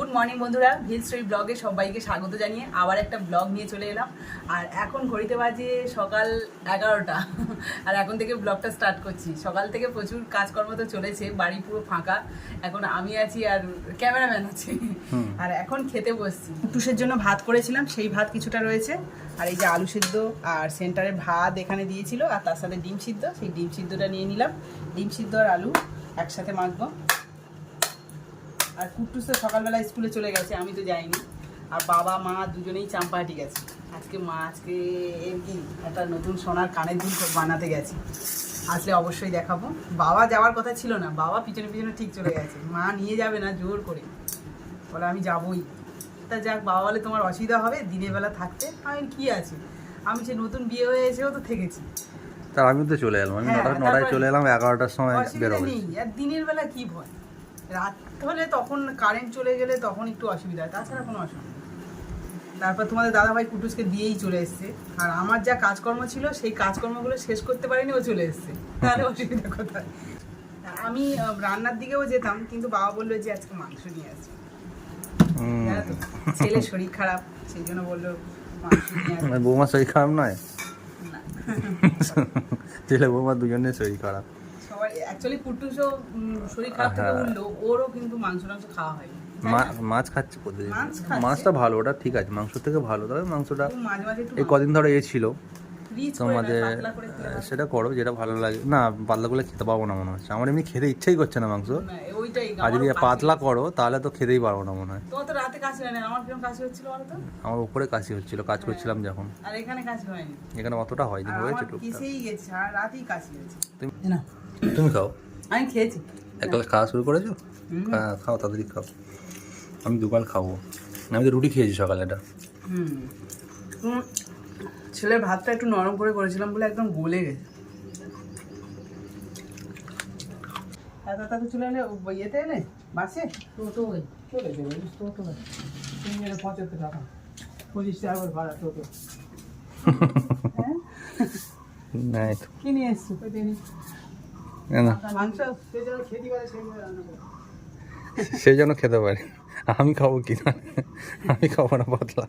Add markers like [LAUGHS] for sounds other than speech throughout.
Good morning বন্ধুরা। ভিল story ব্লগে সবাইকে স্বাগত জানিয়ে আবার একটা ব্লগ নিয়ে চলে এলাম। আর এখন ঘড়িতে বাজে সকাল এগারোটা। আর এখন থেকে ব্লগটা স্টার্ট করছি। সকাল থেকে প্রচুর কাজকর্ম তো চলেছে বাড়ি পুরো ফাঁকা। এখন আমি আছি আর ক্যামেরাম্যান আছে। আর এখন খেতে বসছি। টুসের জন্য ভাত করেছিলাম সেই ভাত কিছুটা রয়েছে। আর এই যে আলু সিদ্ধ আর সেন্টারে ভাত এখানে দিয়েছিল আর তার সাথে ডিম সিদ্ধ। সেই ডিম সিদ্ধটা নিয়ে নিলাম। ডিম সিদ্ধ আর আলু একসাথে মাখবো। আর কুট্টুস তো সকালবেলা স্কুলে চলে গেছে আমি তো যাইনি। আর বাবা মা দুজনেই চাম্পাহাটি গেছে। আজকে মা আজকে কি? একটা নতুন সোনার কানের দুল বানাতে গেছে। আসলে অবশ্যই দেখাবো। বাবা যাওয়ার কথা ছিল না বাবা পিছনে পিছনে ঠিক চলে গেছে। মা নিয়ে যাবে না জোর করে। বলে আমি যাবই। তা যাক বাবা বলে তোমার অসুবিধা হবে দিনের বেলা থাকতে? আমি কি আছে? আমি যে নতুন বিয়ে হয়ে এসেও তো থেকেছি। তার আমি তো চলে এলাম। আমি হ্যাঁ, নটা নটায় চলে এলাম এগারোটার সময় বেরোবো। দিনের বেলা কি ভয়? রাত হলে তখন কারেন্ট চলে গেলে তখন একটু অসুবিধা হয় তাছাড়া কোনো অসুবিধা। তারপর তোমাদের দাদাভাই কুটুসকে দিয়েই চলে এসছে। আর আমার যা কাজকর্ম ছিল সেই কাজকর্মগুলো শেষ করতে পারিনি ও চলে এসছে। তাহলে অসুবিধা কোথায়? আমি রান্নার দিকেও যেতাম কিন্তু বাবা বলল যে আজকে মাংস নিয়ে আসছে ছেলের শরীর খারাপ সেই জন্য বলল আমার বৌমার শরীর খারাপ নয়? ছেলে বৌমা দুজনের শরীর খারাপ। সবাই অ্যাকচুয়ালি কুটুসও শরীর খারাপ থেকে হ্যাঁ। উঠল ওরও কিন্তু মাংস খাওয়া? মাছ খাচ্ছে প্রতিদিন? মাছটা ভালো ওটা ঠিক আছে মাংস থেকে ভালো তবে মাংসটা এই কদিন ধরে এ ছিল। তোমাদের। সেটা করো যেটা ভালো লাগে। না পাতলা করলে খেতে পাবো না মনে হচ্ছে। আমার এমনি খেতে ইচ্ছেই করছে না মাংস। আর যদি পাতলা করো তাহলে তো খেতেই পারব না মনে হয়। তোমার তো রাতে কাশি না? আমার কীরকম কাশি হচ্ছিল বলো তো? আমার উপরে কাশি হচ্ছিল কাজ হ্যাঁ। করছিলাম যখন। এখানে কাশি হয়নি। এখানে অতটা হয়নি হয়েছে। তুমি- না তুমি খাও। আমি খেয়েছি। এক গ্লাস খাওয়া শুরু করেছ? হ্যাঁ খাও তাড়াতাড়ি খাও। আমি দুবার খাব। আমি তো রুটি খেয়েছি সকালে এটা। হুম। ছেলের ভাতটা একটু নরম করে করেছিলাম বলে একদম গলে গেছে। এত তাতে চলে এলে ইয়েতে এলে? বাসে? টোটো ওই চলে যাবে টোটো তিন জনে পঁচাত্তর টাকা। পঁচিশ টাকা করে ভাড়া টোটো। [LAUGHS] হ্যাঁ? কি নিয়ে এসছো? না, সেই জন্য খেতে পারি। আমি খাব কি না? আমি খাব না পাতলা।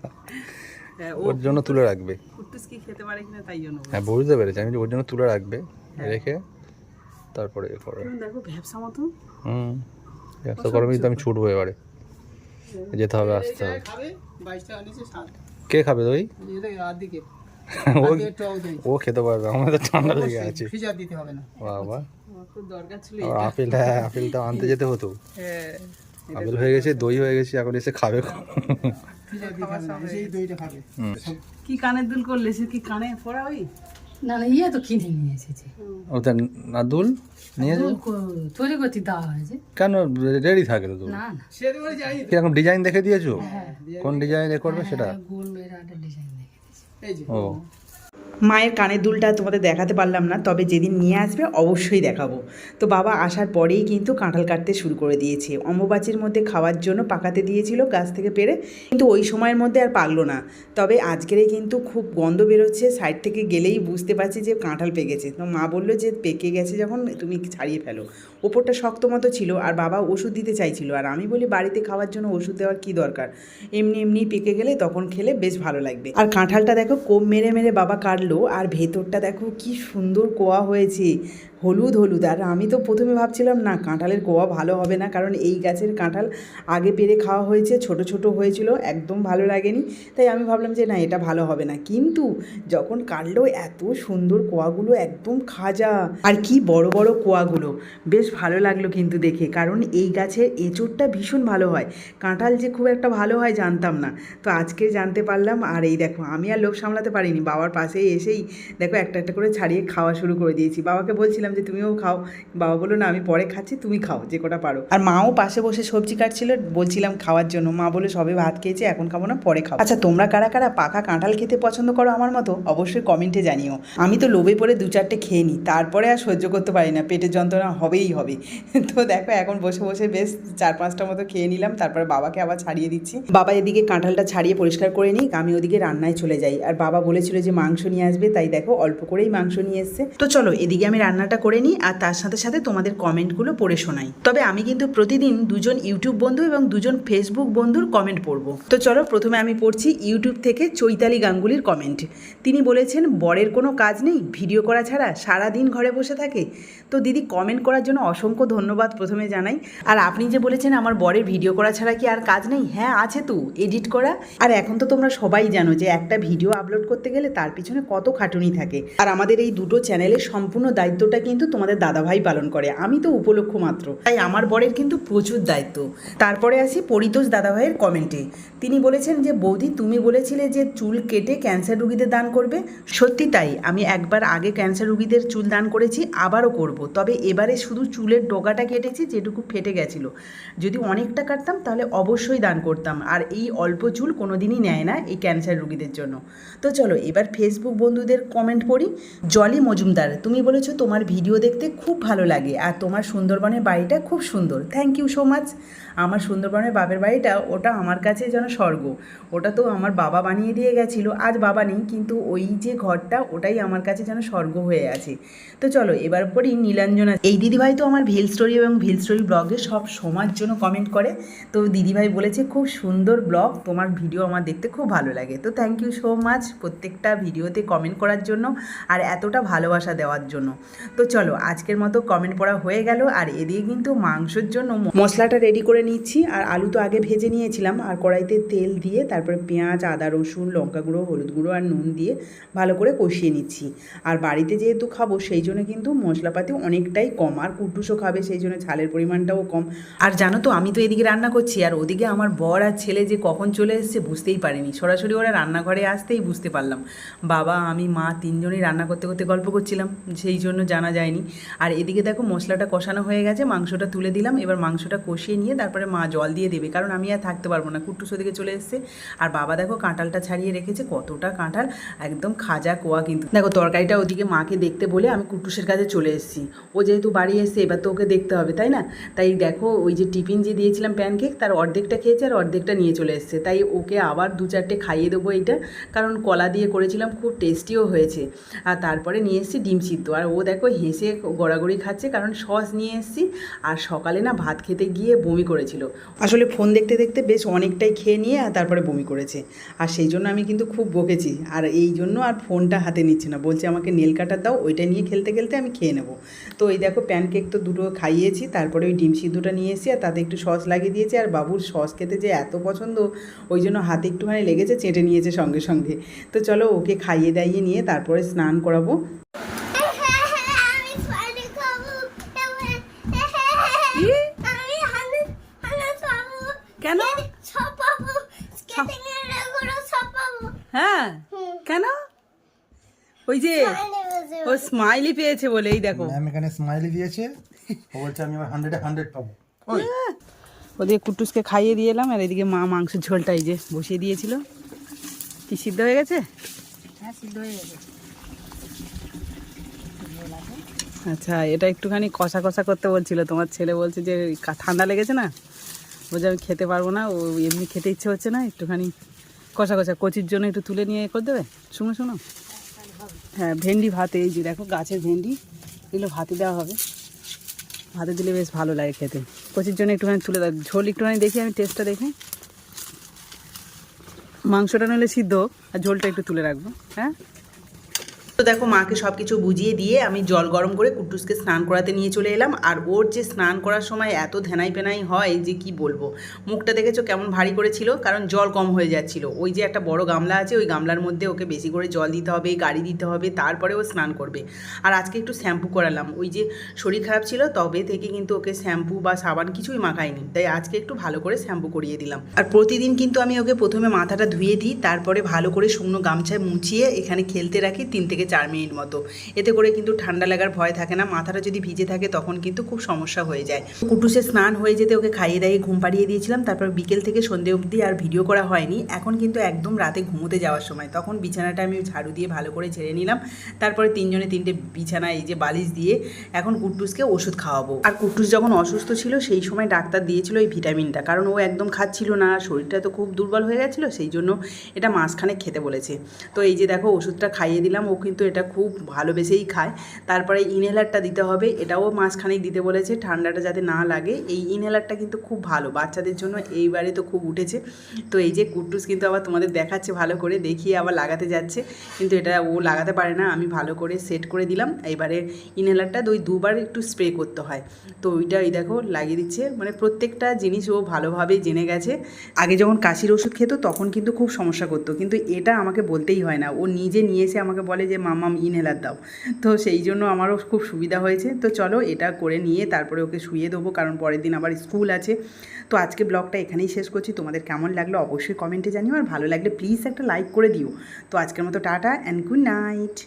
হ্যাঁ, ওর জন্য তুলে রাখবে। কুট্টুস কি খেতে পারে কিনা তাই জন্য বলছি। হ্যাঁ বুঝতে পেরেছি। আমি যে ওর জন্য তুলে রাখবে রেখে তারপরে এ দেখো হুম ব্যবসা করবি তো আমি ছুটবো এবারে। যেতে হবে আসতে হবে। খাবে? বাইশ টাকা নিচে সাত। কে খাবে আদিকে। ও খেতে পারবে। আমাদের ঠান্ডা লেগে আছে। বাবা। খুব দরকার ছিল আপেল হ্যাঁ আপেলটা আনতে যেতে হতো। হ্যাঁ আপেল হয়ে গেছে দই হয়ে গেছে এখন এসে খাবে। কি কানের দুল করলে? সে কি কানে পড়া ওই? না না ইয়ে তো কিনে নিয়ে এসেছে। ওটা না দুল নিয়ে যাও দুল কো- তৈরি করতে দেওয়া হয়েছে। কেন রেডি থাকে তো না কীরকম ডিজাইন দেখে দিয়েছ? কোন ডিজাইন এ করবে সেটা? হ্যাঁ, গোল এর একটা ডিজাইন দেখে দিয়েছে। এই যে। ও। মায়ের কানের দুলটা তোমাদের দেখাতে পারলাম না, তবে যেদিন নিয়ে আসবে অবশ্যই দেখাবো। তো বাবা আসার পরেই কিন্তু কাঁঠাল কাটতে শুরু করে দিয়েছে। অম্বুবাচির মধ্যে খাওয়ার জন্য পাকাতে দিয়েছিল গাছ থেকে পেরে, কিন্তু ওই সময়ের মধ্যে আর পাকলো না। তবে আজকেরে কিন্তু খুব গন্ধ বেরোচ্ছে, সাইড থেকে গেলেই বুঝতে পারছি যে কাঁঠাল পেকেছে। তো মা বলল যে পেকে গেছে যখন তুমি ছাড়িয়ে ফেলো। ওপরটা শক্ত মতো ছিল আর বাবা ওষুধ দিতে চাইছিল। আর আমি বলি, বাড়িতে খাওয়ার জন্য ওষুধ দেওয়ার কী দরকার? এমনি এমনি পেকে গেলে তখন খেলে বেশ ভালো লাগবে। আর কাঁঠালটা দেখো, কোপ মেরে মেরে বাবা কাটলো আর ভেতরটা দেখো কি সুন্দর কোয়া হয়েছে। হলুদ হলুদ। আর আমি তো প্রথমে ভাবছিলাম, না, কাঁঠালের কোয়া ভালো হবে না, কারণ এই গাছের কাঁঠাল আগে পেরে খাওয়া হয়েছে, ছোট ছোট হয়েছিল, একদম ভালো লাগেনি। তাই আমি ভাবলাম যে, না, এটা ভালো হবে না। কিন্তু যখন কাটলো এত সুন্দর কোয়াগুলো, একদম খাজা। আর কি বড় বড় কোয়াগুলো, বেশ ভালো লাগল কিন্তু দেখে, কারণ এই গাছের এঁচোড়টা ভীষণ ভালো হয়। কাঁঠাল যে খুব একটা ভালো হয় জানতাম না। তো আজকে জানতে পারলাম, আর এই দেখো, আমি আর লোভ সামলাতে পারিনি। বাবার পাশে এসেই দেখো, একটা একটা করে ছাড়িয়ে খাওয়া শুরু করে দিয়েছি। বাবাকে বলছিলাম যে তুমিও খাও। বাবা বলল, না, আমি পরে খাচ্ছি, তুমি খাও, যে কটা পারো। আর মাও পাশে বসে সবজি কাটছিল, বলছিলাম খাওয়ার জন্য। মা বলে সবে ভাত খেয়েছে, এখন খাব না, পরে খাব। আচ্ছা তোমরা কারা কারা পাকা কাঁঠাল খেতে পছন্দ করো আমার মতো? অবশ্যই কমেন্টে জানিও। আমি তো লোভে পড়ে দু চারটে খেয়ে নিই, তারপরে আর সহ্য করতে পারি না, পেটের যন্ত্রণা হবেই হবে। তো দেখো, এখন বসে বসে বেশ চার পাঁচটা মতো খেয়ে নিলাম, তারপরে বাবাকে আবার ছাড়িয়ে দিচ্ছি। বাবা এদিকে কাঁঠালটা ছাড়িয়ে পরিষ্কার করে নিই আমি ওদিকে রান্নায় চলে যাই। আর বাবা বলেছিল যে মাংস নিয়ে আসবে, তাই দেখো, অল্প করেই মাংস নিয়ে এসছে। তো চলো, এদিকে আমি রান্নাটা করে নিই আর তার সাথে সাথে তোমাদের কমেন্টগুলো পড়ে শোনাই। তবে আমি কিন্তু প্রতিদিন দুজন ইউটিউব বন্ধু এবং দুজন ফেসবুক বন্ধুর কমেন্ট পড়ব। তো চলো প্রথমে আমি পড়ছি ইউটিউব থেকে চৈতালি গাঙ্গুলির কমেন্ট। তিনি বলেছেন, বরের কোনো কাজ নেই, ভিডিও করা ছাড়া সারা দিন ঘরে বসে থাকে। তো দিদি, কমেন্ট করার জন্য অসংখ্য ধন্যবাদ প্রথমে জানাই। আর আপনি যে বলেছেন, আমার বরের ভিডিও করা ছাড়া কি আর কাজ নেই? হ্যাঁ আছে তো, এডিট করা। আর এখন তো তোমরা সবাই জানো যে একটা ভিডিও আপলোড করতে গেলে তার পিছনে কত খাটুনি থাকে। আর আমাদের এই দুটো চ্যানেলের সম্পূর্ণ দায়িত্বটা কিন্তু তোমাদের দাদাভাই পালন করে। আমি তো উপলক্ষ মাত্র। তাই আমার বরের কিন্তু প্রচুর দায়িত্ব। তারপরে আসি পরিতোষ দাদাভাইয়ের কমেন্টে। তিনি বলেছেন যে, বৌদি, তুমি বলেছিলে যে চুল কেটে ক্যান্সার রুগীদের দান করবে? সত্যি তাই। আমি একবার আগে ক্যান্সার রুগীদের চুল দান করেছি, আবারও করব। তবে এবারে শুধু চুলের ডগাটা কেটেছি, যেটুকু ফেটে গেছিল। যদি অনেকটা কাটতাম, তাহলে অবশ্যই দান করতাম। আর এই অল্প চুল কোনোদিনই নেয় না এই ক্যান্সার রুগীদের জন্য। তো চলো, এবার ফেসবুক বন্ধুদের কমেন্ট পড়ি। জলি মজুমদার, তুমি বলেছ তোমার ভিডিও দেখতে খুব ভালো লাগে আর তোমার সুন্দরবনের বাড়িটা খুব সুন্দর। থ্যাংক ইউ সো মাচ আমার সুন্দরবনের বাপের বাড়িটা, ওটা আমার কাছে যেন স্বর্গ। ওটা তো আমার বাবা বানিয়ে দিয়ে গেছিল, আজ বাবা নেই, কিন্তু ওই যে ঘরটা, ওটাই আমার কাছে যেন স্বর্গ হয়ে আছে। তো চলো, এবার পড়ি নীলাঞ্জনা। এই দিদিভাই তো আমার ভিল স্টোরি এবং ভিল স্টোরি ব্লগে সব সময়ের জন্য কমেন্ট করে। তো দিদিভাই বলেছে, খুব সুন্দর ব্লগ তোমার ভিডিও আমার দেখতে খুব ভালো লাগে। তো থ্যাংক ইউ সো মাচ প্রত্যেকটা ভিডিওতে কমেন্ট করার জন্য আর এতটা ভালোবাসা দেওয়ার জন্য। তো চলো, আজকের মতো কমেন্ট পড়া হয়ে গেল, আর এদিকে কিন্তু মাংসের জন্য মশলাটা রেডি করে নিচ্ছি, আর আলু তো আগে ভেজে নিয়েছিলাম, আর কড়াইতে তেল দিয়ে তারপরে পেঁয়াজ, আদা, রসুন, লঙ্কা গুঁড়ো, হলুদ গুঁড়ো আর নুন দিয়ে ভালো করে কষিয়ে নিচ্ছি। আর বাড়িতে যেহেতু খাব, সেই জন্য কিন্তু মশলাপাতি অনেকটাই কম, আর কুটুসও খাবে, সেই জন্য ঝালের পরিমাণটাও কম। আর জানো তো, আমি তো এদিকে রান্না করছি, আর ওদিকে আমার বর আর ছেলে যে কখন চলে এসেছে বুঝতেই পারিনি। সরাসরি ওরা রান্নাঘরে আসতেই বুঝতে পারলাম। বাবা, আমি মা তিনজনই রান্না করতে করতে গল্প করছিলাম, সেই জন্য জানা যায়নি। আর এদিকে দেখো মশলাটা কষানো হয়ে গেছে, মাংসটা তুলে দিলাম, এবার মাংসটা কষিয়ে নিয়ে তারপরে মা জল দিয়ে দেবে, কারণ আমি আর থাকতে পারব না। কুট্টুস ওদিকে চলে এসছে। আর বাবা দেখো কাঁঠালটা ছাড়িয়ে রেখেছে, কতটা কাঁঠাল, একদম খাজা কোয়া কিন্তু। দেখো তরকারিটা ওদিকে মাকে দেখতে বলে আমি কুট্টুসের কাছে চলে এসেছি। ও যেহেতু বাড়ি এসছে, এবার তো ওকে দেখতে হবে, তাই না? তাই দেখো ওই যে টিফিন যে দিয়েছিলাম প্যানকেক তার অর্ধেকটা খেয়েছে আর অর্ধেকটা নিয়ে চলে এসছে। তাই ওকে আবার দু চারটে খাইয়ে দেবো এইটা কারণ কলা দিয়ে করেছিলাম, খুব টেস্টিও হয়েছে। আর তারপরে নিয়ে এসেছি ডিম সিদ্ধ। আর ও দেখো হেসে গড়াগড়ি খাচ্ছে, কারণ সস নিয়ে এসেছি আর সকালে না ভাত খেতে গিয়ে বমি করেছিল। আসলে ফোন দেখতে দেখতে বেশ অনেকটাই খেয়ে নিয়ে আর তারপরে বমি করেছে। আর সেই জন্য আমি কিন্তু খুব বকেছি। আর এই জন্য আর ফোনটা হাতে নিচ্ছে না। বলছে আমাকে নেল কাটার দাও, ওইটা নিয়ে খেলতে খেলতে আমি খেয়ে নেব। তো এই দেখো প্যানকেক তো দুটো খাইয়েছি, তারপরে ওই ডিম সিদ্ধটা নিয়ে এসেছি আর তাতে একটু সস লাগিয়ে দিয়েছি। আর বাবুর সস খেতে যে এত পছন্দ, ওই জন্য হাতে একটুখানি লেগেছে, চেটে নিয়েছে সঙ্গে সঙ্গে। তো চলো ওকে খাইয়ে দাইয়ে নিয়ে তারপরে স্নান করাবো। কেন? হ্যাঁ কেন? ওই যে ও স্মাইলি পেয়েছে বলে এই দেখো। ম্যাম এখানে স্মাইলি দিয়েছে। ও বলছে আমি আবার হান্ড্রেডে হান্ড্রেড পাবো। ওই। ওদিকে কুটুসকে খাইয়ে দিয়ে এলাম আর এদিকে মা মাংসের ঝোলটা এই যে বসিয়ে দিয়েছিল। কি সিদ্ধ হয়ে গেছে? হ্যাঁ সিদ্ধ হয়ে গেছে। আচ্ছা এটা একটুখানি কষা কষা করতে বলছিল। তোমার ছেলে বলছে যে কা- ঠান্ডা লেগেছে না? বলছে, আমি খেতে পারব না, ও এমনি খেতে ইচ্ছে হচ্ছে না, একটুখানি কষা কষা, কচির জন্য একটু তুলে নিয়ে করে দেবে? শুনো শুনো। হ্যাঁ ভেন্ডি ভাতে, এই যে দেখো গাছের ভেন্ডি, এগুলো ভাতে দেওয়া হবে। ভাতে দিলে বেশ ভালো লাগে খেতে। কচির জন্য একটুখানি তুলে দাও। ঝোল একটুখানি দেখি, আমি টেস্টটা দেখি। মাংসটা নইলে সিদ্ধ আর ঝোলটা একটু তুলে রাখব হ্যাঁ? তো দেখো মাকে সব কিছু বুঝিয়ে দিয়ে আমি জল গরম করে কুট্টুসকে স্নান করাতে নিয়ে চলে এলাম। আর ওর যে স্নান করার সময় এত ধ্যানাই পেনাই হয় যে কি বলব? মুখটা দেখেছ কেমন ভারী করেছিল? কারণ জল কম হয়ে যাচ্ছিল। ওই যে একটা বড় গামলা আছে, ওই গামলার মধ্যে ওকে বেশি করে জল দিতে হবে, গাড়ি দিতে হবে, তারপরে ও স্নান করবে। আর আজকে একটু শ্যাম্পু করালাম। ওই যে শরীর খারাপ ছিল, তবে থেকে কিন্তু ওকে শ্যাম্পু বা সাবান কিছুই মাখায়নি তাই আজকে একটু ভালো করে শ্যাম্পু করিয়ে দিলাম। আর প্রতিদিন কিন্তু আমি ওকে প্রথমে মাথাটা ধুয়ে দিই, তারপরে ভালো করে শুকনো গামছায় মুছিয়ে এখানে খেলতে রাখি তিন থেকে চার মিনিট মতো। এতে করে কিন্তু ঠান্ডা লাগার ভয় থাকে না, মাথাটা যদি ভিজে থাকে তখন কিন্তু খুব সমস্যা হয়ে যায়। কুটুসে স্নান হয়ে যেতে ওকে খাইয়ে দাইয়ে ঘুম পাড়িয়ে দিয়েছিলাম, তারপর বিকেল থেকে সন্ধে অবধি আর ভিডিও করা হয়নি। এখন কিন্তু একদম রাতে ঘুমোতে যাওয়ার সময়। তখন বিছানাটা আমি ঝাড়ু দিয়ে ভালো করে ঝেড়ে নিলাম, তারপরে তিনজনে তিনটে বিছানা, এই যে বালিশ দিয়ে এখন কুট্টুসকে ওষুধ খাওয়াবো। আর কুট্টুস যখন অসুস্থ ছিল, সেই সময় ডাক্তার দিয়েছিল এই ভিটামিনটা। কারণ ও একদম খাচ্ছিল না, শরীরটা তো খুব দুর্বল হয়ে গেছিল, সেই জন্য এটা মাঝখানে খেতে বলেছে। তো এই যে দেখো, ওষুধটা খাইয়ে দিলাম, ও কিন্তু এটা খুব ভালোবেসেই খায়। তারপরে ইনহেলারটা দিতে হবে, এটাও মাঝখানেই দিতে বলেছে, ঠান্ডাটা যাতে না লাগে। এই ইনহেলারটা কিন্তু খুব ভালো, বাচ্চাদের জন্য এইবারে তো খুব উঠেছে। তো এই যে কুট্টুস কিন্তু আবার তোমাদের দেখাচ্ছে ভালো করে, দেখিয়ে আবার লাগাতে যাচ্ছে। কিন্তু এটা ও লাগাতে পারে না, আমি ভালো করে সেট করে দিলাম। এবারে ইনহেলারটা ওই দুবার একটু স্প্রে করতে হয়। তো ওইটা এই দেখো, লাগিয়ে দিচ্ছে। মানে প্রত্যেকটা জিনিস ও ভালোভাবে জেনে গেছে। আগে যখন কাশির ওষুধ খেত, তখন কিন্তু খুব সমস্যা করতো। কিন্তু এটা আমাকে বলতেই হয় না। ও নিজে নিয়ে এসে আমাকে বলে যে মামাম ইনহেলার দাও। তো সেই জন্য আমারও খুব সুবিধা হয়েছে। তো চলো এটা করে নিয়ে তারপরে ওকে শুয়ে দেবো, কারণ পরের দিন আবার স্কুল আছে। তো আজকে ব্লগটা এখানেই শেষ করছি। তোমাদের কেমন লাগল অবশ্যই কমেন্টে জানিও। আর ভালো লাগলে প্লিজ একটা লাইক করে দিও। তো আজকের মতো টাটা অ্যান্ড গুড নাইট।